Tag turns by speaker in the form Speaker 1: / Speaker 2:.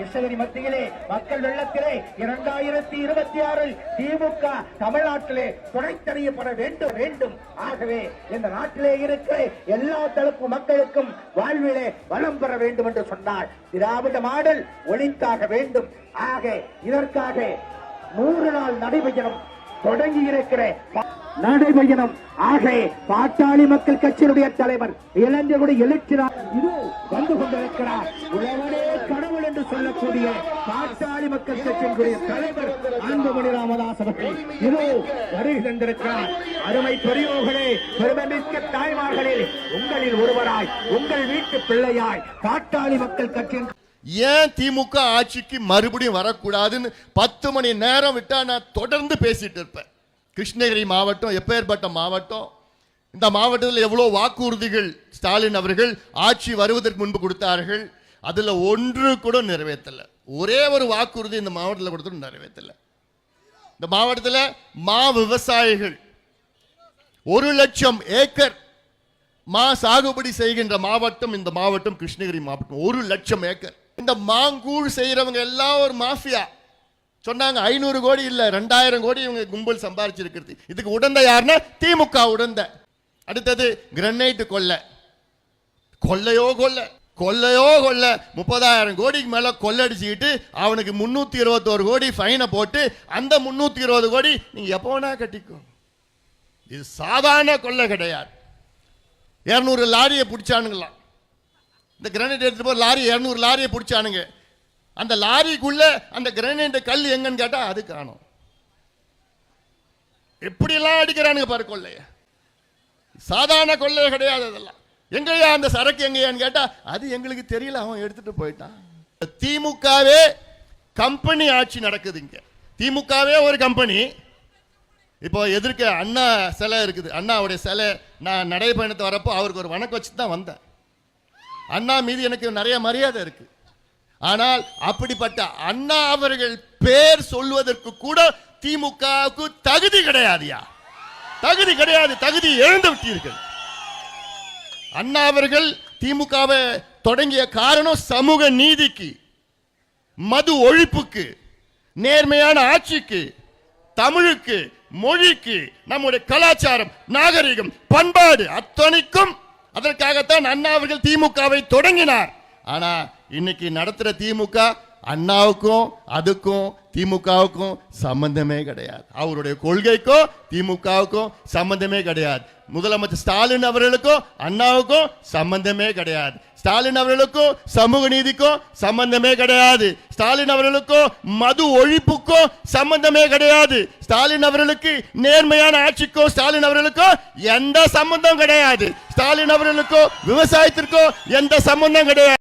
Speaker 1: கிருஷ்ணகிரி மத்தியிலே மக்கள் வெள்ளத்திலே இரண்டாயிரத்தி இருபத்தி ஆறில் திமுக தமிழ்நாட்டிலே துணைத்தறியப்பட வேண்டும் வேண்டும். ஆகவே இந்த நாட்டிலே இருக்கிற எல்லா தரப்பு மக்களுக்கும் வாழ்விலே வளம் பெற வேண்டும் என்று சொன்னார் திராவிட மாடல் ஒழித்தாக வேண்டும். ஆக இதற்காக நூறு நாள் நடைபயணம் தொடங்கி இருக்கிற நடைபயணம். ஆக பாட்டாளி மக்கள் கட்சியினுடைய தலைவர் இளைஞர்களுடைய எழுச்சினார் இது வந்து கொண்டிருக்கிறார். உழவனே கடவுள். சொல்லக்கூடிய காட்டாளி மக்கள் கட்சியினுடைய தலைவர் அன்புமணி ராமதாஸ் அவர்கள். இதோ வருகை தந்திருக்கிறார். அருமை பெரியோர்களே பெருமைமிக்க தாய்மார்களே உங்களில் ஒருவராய் உங்கள் வீட்டு பிள்ளையாய் காட்டாளி மக்கள் கட்சியின்
Speaker 2: ஏன் திமுக ஆட்சிக்கு மறுபடியும் வரக்கூடாதுன்னு பத்து மணி நேரம் விட்டா நான் தொடர்ந்து பேசிட்டு இருப்பேன். கிருஷ்ணகிரி மாவட்டம் எப்பேற்பட்ட மாவட்டம்? இந்த மாவட்டத்தில் எவ்வளோ வாக்குறுதிகள் ஸ்டாலின் அவர்கள் ஆட்சி வருவதற்கு முன்பு கொடுத்தார்கள்? அதில் ஒன்று கூட நிறைவேற்றலை. ஒரே ஒரு வாக்குறுதி இந்த மாவட்டத்தில் கொடுத்துட்டு நிறைவேற்றலை. இந்த மாவட்டத்தில் மா விவசாயிகள் ஒரு லட்சம் ஏக்கர் மா சாகுபடி செய்கின்ற மாவட்டம் இந்த மாவட்டம் கிருஷ்ணகிரி மாவட்டம். ஒரு லட்சம் ஏக்கர். இந்த மாங்கூழ் செய்கிறவங்க எல்லாம் ஒரு மாஃபியா. சொன்னாங்க ஐநூறு கோடி இல்லை ரெண்டாயிரம் கோடி இவங்க கும்பல் சம்பாரிச்சிருக்கிறது. இதுக்கு உடந்த யாருன்னா திமுக உடந்த. அடுத்தது கிரனைட் கொள்ளை. கொள்ளையோ கொள்ளை. கொள்ளையோ கொல்ல முப்பதாயிரம் கோடிக்கு மேல கொள்ளடிச்சுக்கிட்டு அவனுக்கு முன்னூத்தி இருபத்தோரு கோடி ஃபைனை போட்டு அந்த முன்னூத்தி இருபது கோடி நீங்க எப்போ வேணா கட்டிக்கோ. இது சாதாரண கொள்ளை கிடையாது. இரநூறு லாரியை பிடிச்சானுங்களாம் இந்த கிரானைட் எடுத்துட்டு போய் லாரி இரநூறு லாரியை பிடிச்சானுங்க. அந்த லாரிக்குள்ள அந்த கிரனைட் கல் எங்கன்னு கேட்டால் அது காணும். எப்படியெல்லாம் அடிக்கிறானுங்க பாரு கொள்ளைய. சாதாரண கொள்ளை கிடையாது அதெல்லாம். எங்கய்யா அந்த சரக்கு எங்கயான்னு கேட்டா அது எங்களுக்கு தெரியல அவன் எடுத்துட்டு போயிட்டான். திமுகவே கம்பெனி ஆட்சி நடக்குது இங்க. திமுகவே ஒரு கம்பெனி. இப்போ எதிர்க்க அண்ணா சிலை இருக்குது. அண்ணாவுடைய சிலை நான் நடைபயணத்தை வரப்போ அவருக்கு ஒரு வணக்கம் வச்சு தான் வந்தேன். அண்ணா மீது எனக்கு நிறைய மரியாதை இருக்கு. ஆனால் அப்படிப்பட்ட அண்ணா அவர்கள் பேர் சொல்வதற்கு கூட திமுகவுக்கு தகுதி கிடையாதுயா தகுதி கிடையாது. தகுதி எழுந்து விட்டீர்கள். அண்ணா அவர்கள் திமுகவை தொடங்கிய காரணம் சமூக நீதிக்கு மது ஒழிப்புக்கு நேர்மையான ஆட்சிக்கு தமிழுக்கு மொழிக்கு நம்முடைய கலாச்சாரம் நாகரிகம் பண்பாடு அத்தனைக்கும் அதற்காகத்தான் அண்ணா அவர்கள் திமுகவை தொடங்கினார். ஆனா இன்னைக்கு நடத்துற திமுக அண்ணாவுக்கும் அதுக்கும் திமுகவுக்கும் சம்பந்தமே கிடையாது. அவருடைய கொள்கைக்கும் திமுகவுக்கும் சம்பந்தமே கிடையாது. முதலமைச்சர் ஸ்டாலின் அவர்களுக்கும் அண்ணாவுக்கும் சம்பந்தமே கிடையாது. ஸ்டாலின் அவர்களுக்கும் சமூக நீதிக்கும் சம்பந்தமே கிடையாது. ஸ்டாலின் அவர்களுக்கும் மது ஒழிப்புக்கும் சம்பந்தமே கிடையாது. ஸ்டாலின் அவர்களுக்கு நேர்மையான ஆட்சிக்கும் ஸ்டாலின் அவர்களுக்கும் எந்த சம்பந்தம் கிடையாது. ஸ்டாலின் அவர்களுக்கும் விவசாயத்திற்கும் எந்த சம்பந்தம் கிடையாது.